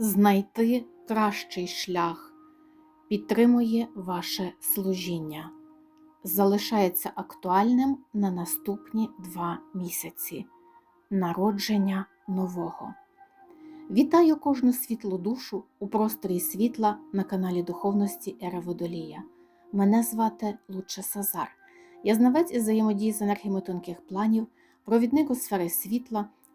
знайти кращий шлях підтримує ваше служіння, залишається актуальним на наступні два місяці народження нового. Вітаю кожну світлу душу у просторі світла на каналі Духовності Ера Водолія. Мене звати Луча Сазар. Я знавець із взаємодії з енергіями тонких планів, провідник у сфери світла,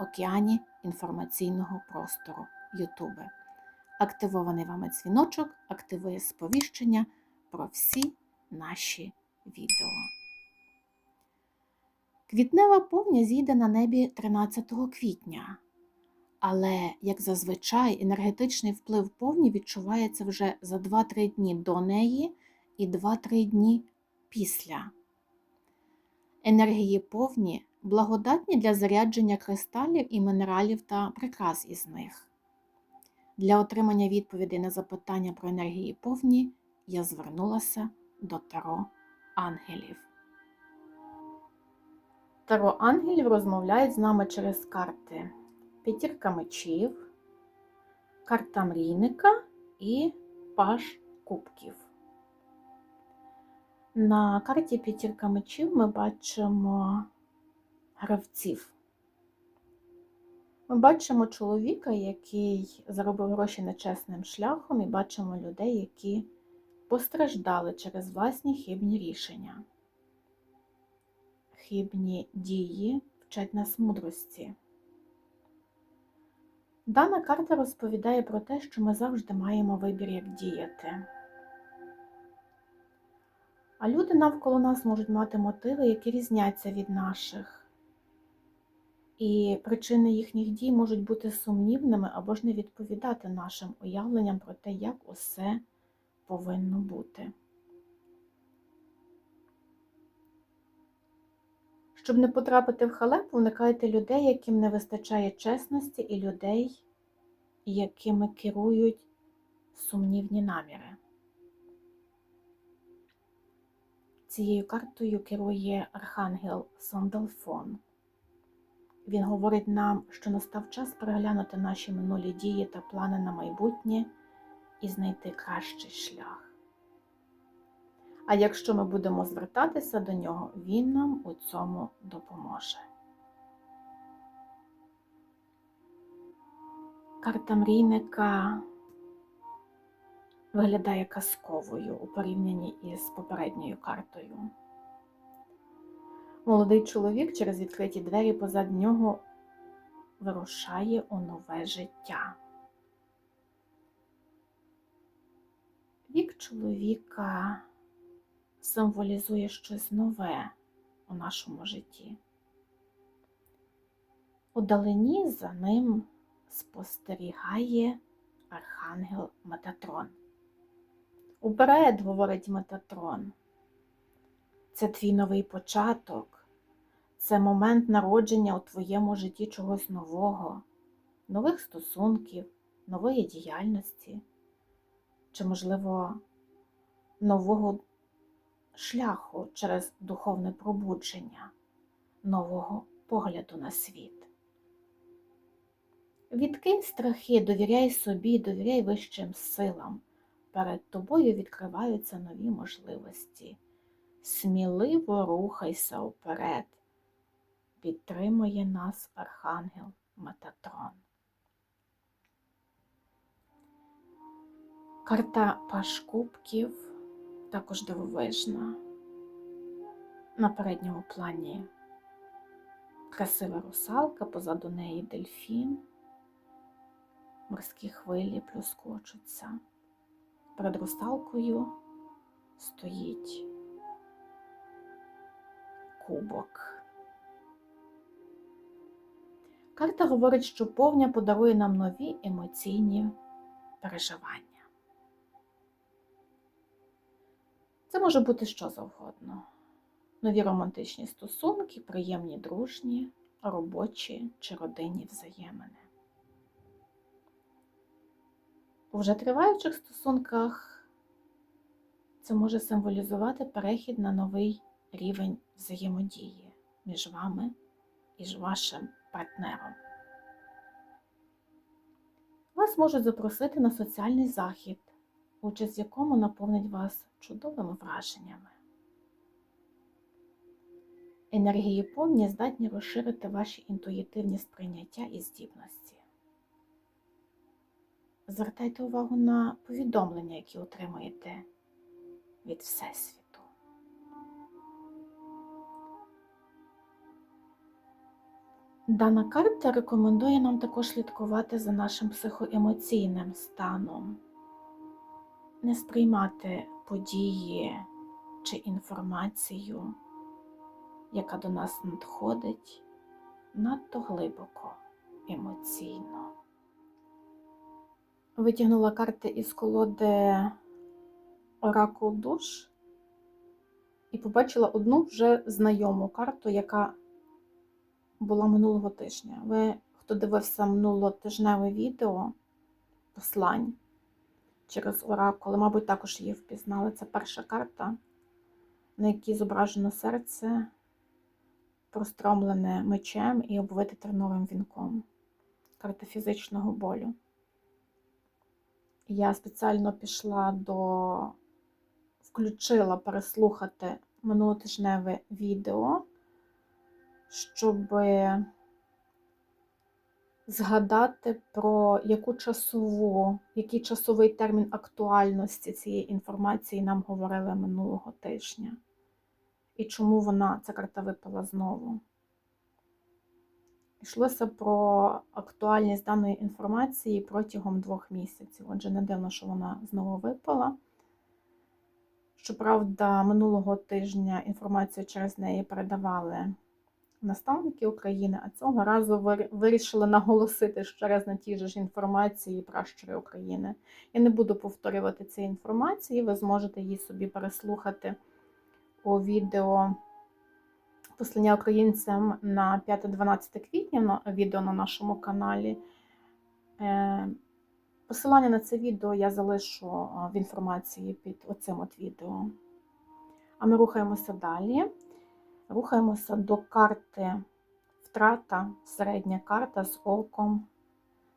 океані інформаційного простору Ютубе. Активований вами дзвіночок активує сповіщення про всі наші відео. Квітнева повня зійде на небі 13 квітня, але, як зазвичай, енергетичний вплив повні відчувається вже за 2-3 дні до неї і 2-3 дні після. Енергії повні благодатні для зарядження кристалів і мінералів та прикрас із них. Для отримання відповідей на запитання про енергії повні я звернулася до Таро ангелів. Таро ангелів розмовляють з нами через карти П'ятірка мечів, карта мрійника і паж кубків. На карті П'ятірка мечів ми бачимо гравців. Ми бачимо чоловіка, який заробив гроші нечесним шляхом, і бачимо людей, які постраждали через власні хибні рішення. Хибні дії вчать нас мудрості. Дана карта розповідає про те, що ми завжди маємо вибір, як діяти. А люди навколо нас можуть мати мотиви, які різняться від наших. І причини їхніх дій можуть бути сумнівними або ж не відповідати нашим уявленням про те, як усе повинно бути. Щоб не потрапити в халепу, уникайте людей, яким не вистачає чесності, і людей, якими керують сумнівні наміри. Цією картою керує архангел Сандалфон. Він говорить нам, що настав час переглянути наші минулі дії та плани на майбутнє і знайти кращий шлях. А якщо ми будемо звертатися до нього, він нам у цьому допоможе. Карта мрійника виглядає казковою у порівнянні із попередньою картою. Молодий чоловік через відкриті двері позад нього вирушає у нове життя. Вік чоловіка символізує щось нове у нашому житті. Удалині за ним спостерігає архангел Метатрон. Уперед, говорить Метатрон, це твій новий початок, це момент народження у твоєму житті чогось нового, нових стосунків, нової діяльності, чи, можливо, нового шляху через духовне пробудження, нового погляду на світ. Відкинь страхи, довіряй собі, довіряй вищим силам. Перед тобою відкриваються нові можливості. Сміливо рухайся вперед. Підтримує нас Архангел Метатрон. Карта Паш Кубків також дивовижна. На передньому плані красива русалка, позаду неї дельфін, морські хвилі плюскочуться. Перед русалкою стоїть кубок. Карта говорить, що повня подарує нам нові емоційні переживання. Це може бути що завгодно. Нові романтичні стосунки, приємні дружні, робочі чи родинні взаємини. У вже триваючих стосунках це може символізувати перехід на новий рівень взаємодії між вами і вашим партнером. Вас можуть запросити на соціальний захід, участь в якому наповнить вас чудовими враженнями. Енергії повні здатні розширити ваші інтуїтивні сприйняття і здібності. Звертайте увагу на повідомлення, які отримуєте від Всесвіту. Дана карта рекомендує нам також слідкувати за нашим психоемоційним станом, не сприймати події чи інформацію, яка до нас надходить надто глибоко емоційно. Витягнула карти із колоди Оракул душ і побачила одну вже знайому карту, яка була минулого тижня. Ви, хто дивився минулотижневе відео послань через Оракул, мабуть, також її впізнали. Це перша карта, на якій зображено серце, простромлене мечем і обвите терновим вінком. Карта фізичного болю. Я спеціально пішла до, включила переслухати минулотижневе відео, щоб згадати про яку часову, який часовий термін актуальності цієї інформації нам говорили минулого тижня. І чому вона, ця карта випала знову. Йшлося про актуальність даної інформації протягом двох місяців. Отже, не дивно, що вона знову випала. Щоправда, минулого тижня інформацію через неї передавали наставники України, а цього разу вирішили наголосити ще раз на тій же ж інформації пращури України. Я не буду повторювати ці інформації, ви зможете її собі переслухати у відео послання українцям на 5-12 квітня відео на нашому каналі. Е, посилання на це відео я залишу в інформації під оцим от відео. А ми рухаємося далі. Рухаємося до карти втрата, середня карта з оком,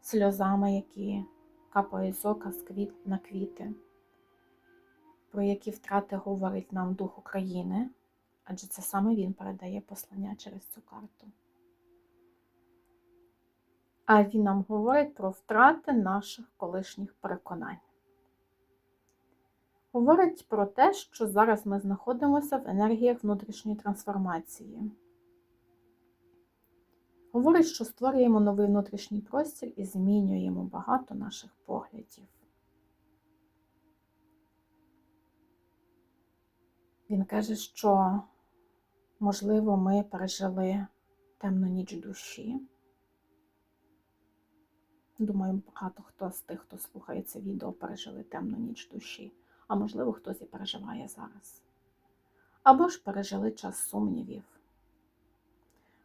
сльозами, які капають з ока на квіти, про які втрати говорить нам Дух України адже це саме він передає послання через цю карту. А він нам говорить про втрати наших колишніх переконань. Говорить про те, що зараз ми знаходимося в енергіях внутрішньої трансформації. Говорить, що створюємо новий внутрішній простір і змінюємо багато наших поглядів. Він каже, що Можливо, ми пережили темну ніч душі. Думаю, багато хто з тих, хто слухає це відео, пережили темну ніч душі, а можливо, хтось і переживає зараз. Або ж пережили час сумнівів,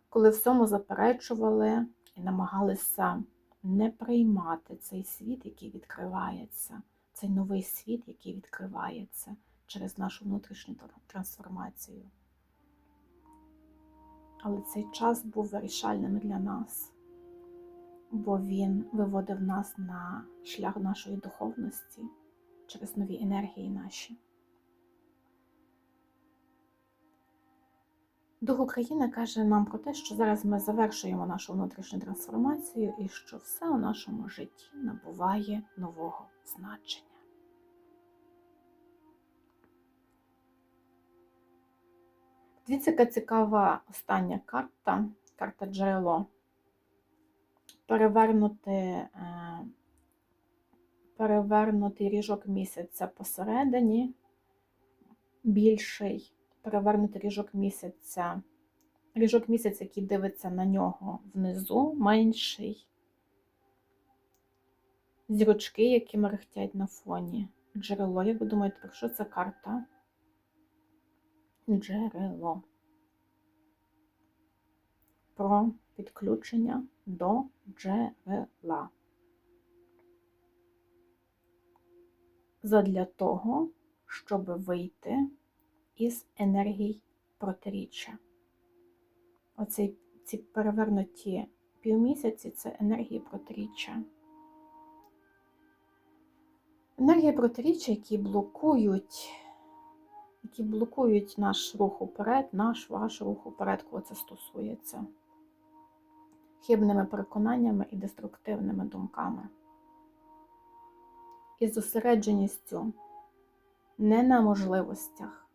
коли всьому заперечували і намагалися не приймати цей світ, який відкривається, цей новий світ, який відкривається через нашу внутрішню трансформацію. Але цей час був вирішальним для нас, бо він виводив нас на шлях нашої духовності через нові енергії наші. Дух України каже нам про те, що зараз ми завершуємо нашу внутрішню трансформацію і що все у нашому житті набуває нового значення. Дивіться, яка цікава остання карта, карта джерело. Перевернути, е, перевернутий ріжок місяця посередині, більший, перевернутий ріжок місяця, ріжок місяця, який дивиться на нього внизу, менший, зірочки, які мерехтять на фоні. Джерело, як ви думаєте, про що ця карта? джерело. Про підключення до джерела. Задля того, щоб вийти із енергій протиріччя. Оці ці перевернуті півмісяці це енергії протиріччя. Енергії протиріччя, які блокують, які блокують наш рух уперед, наш ваш рух уперед, коли це стосується хибними переконаннями і деструктивними думками. І зосередженістю не на можливостях,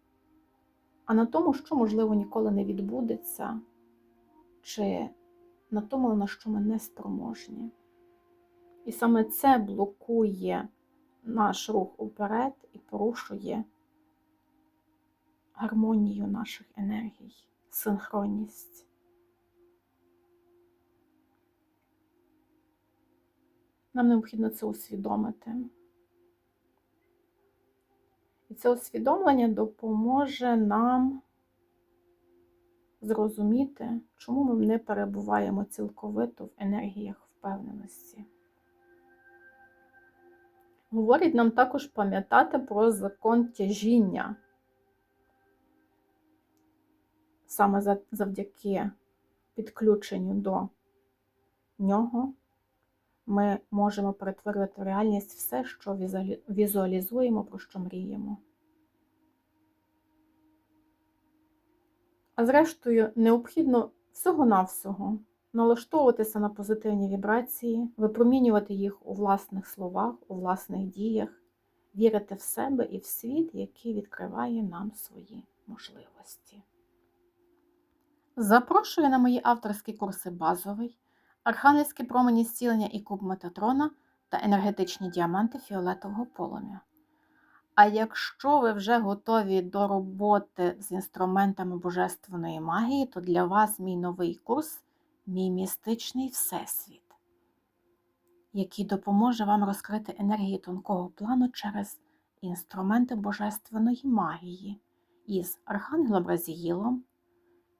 а на тому, що, можливо, ніколи не відбудеться, чи на тому, на що ми не спроможні. І саме це блокує наш рух уперед і порушує гармонію наших енергій, синхронність. Нам необхідно це усвідомити. І це усвідомлення допоможе нам зрозуміти, чому ми не перебуваємо цілковито в енергіях впевненості. Говорить нам також пам'ятати про закон тяжіння. Саме завдяки підключенню до нього ми можемо перетворювати в реальність все, що візуалізуємо, про що мріємо. А зрештою, необхідно всього-навсього налаштовуватися на позитивні вібрації, випромінювати їх у власних словах, у власних діях, вірити в себе і в світ, який відкриває нам свої можливості. Запрошую на мої авторські курси базовий, архангельські промені зцілення і куб Метатрона та енергетичні діаманти фіолетового полум'я. А якщо ви вже готові до роботи з інструментами божественної магії, то для вас мій новий курс мій містичний всесвіт, який допоможе вам розкрити енергії тонкого плану через інструменти божественної магії із Архангелом Разіїлом,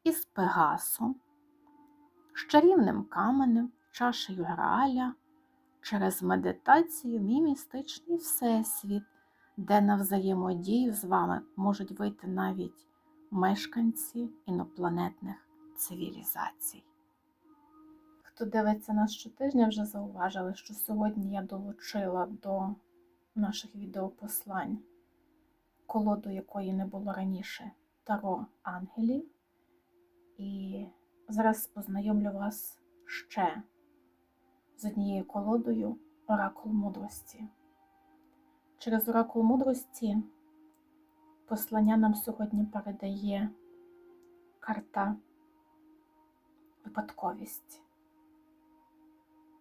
із Пегасом, з чарівним каменем, чашею Грааля, через медитацію мій містичний всесвіт, де на взаємодію з вами можуть вийти навіть мешканці інопланетних цивілізацій. Хто дивиться нас щотижня, вже зауважили, що сьогодні я долучила до наших відеопослань колоду, якої не було раніше, Таро Ангелів. І зараз познайомлю вас ще з однією колодою Оракул мудрості. Через Оракул мудрості послання нам сьогодні передає карта випадковість.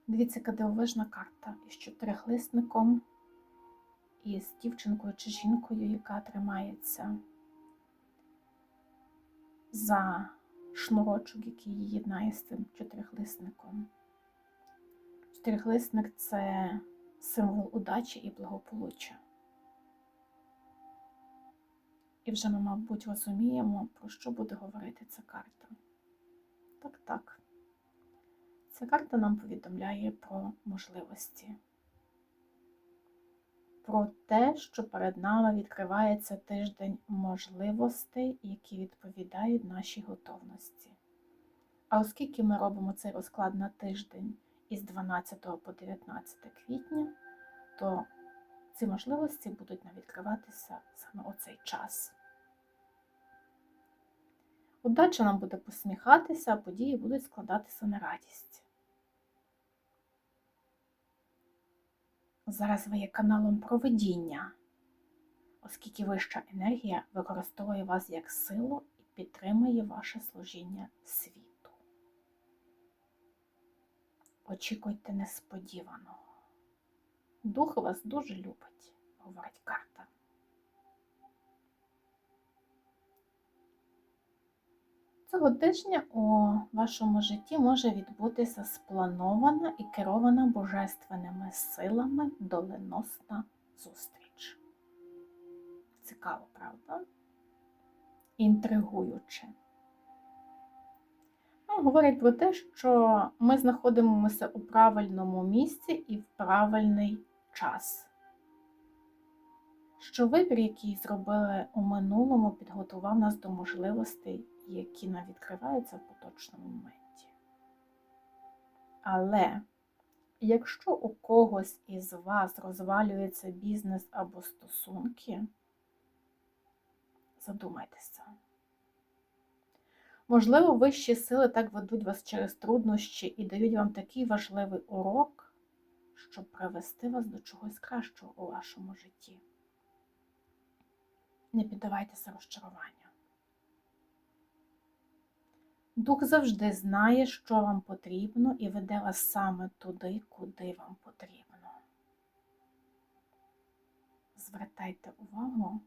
Дивіться, яка дивовижна карта із чотирихлисником, і з дівчинкою чи жінкою, яка тримається за шнурочок, який її єднає з цим чотирихлисником. Чотирихлисник це символ удачі і благополуччя. І вже ми, мабуть, розуміємо, про що буде говорити ця карта. Так, так. Ця карта нам повідомляє про можливості, про те, що перед нами відкривається тиждень можливостей, які відповідають нашій готовності. А оскільки ми робимо цей розклад на тиждень із 12 по 19 квітня, то ці можливості будуть відкриватися саме у цей час. Удача нам буде посміхатися, а події будуть складатися на радість. Зараз ви є каналом проведіння, оскільки вища енергія використовує вас як силу і підтримує ваше служіння світу. Очікуйте несподіваного. Дух вас дуже любить, говорить карта. Цього тижня у вашому житті може відбутися спланована і керована божественними силами доленосна зустріч. Цікаво, правда? інтригуюче. Ну, говорять про те, що ми знаходимося у правильному місці і в правильний час. Що вибір, який зробили у минулому, підготував нас до можливостей, які нам відкриваються в поточному моменті. Але якщо у когось із вас розвалюється бізнес або стосунки, задумайтеся. Можливо, вищі сили так ведуть вас через труднощі і дають вам такий важливий урок, щоб привести вас до чогось кращого у вашому житті. Не піддавайтеся розчаруванню. Дух завжди знає, що вам потрібно, і веде вас саме туди, куди вам потрібно. Звертайте увагу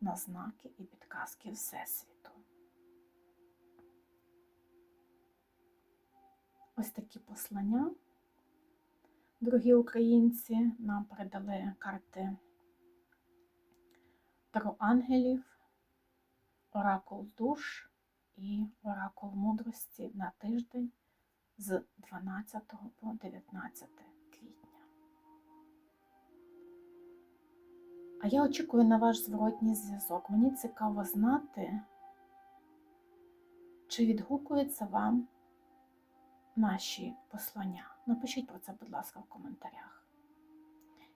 на знаки і підказки Всесвіту. Ось такі послання. Дорогі українці, нам передали карти Таро ангелів, оракул душ і оракул мудрості на тиждень з 12 по 19 квітня. А я очікую на ваш зворотній зв'язок. Мені цікаво знати, чи відгукується вам наші послання. Напишіть про це, будь ласка, в коментарях.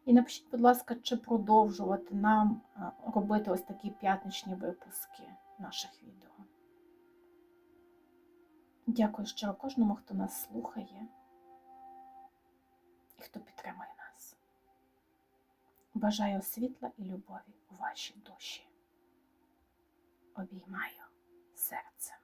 І напишіть, будь ласка, чи продовжувати нам е, робити ось такі п'ятничні випуски наших відео. Дякую щиро кожному, хто нас слухає і хто підтримує нас. Бажаю світла і любові у вашій душі. Обіймаю серцем.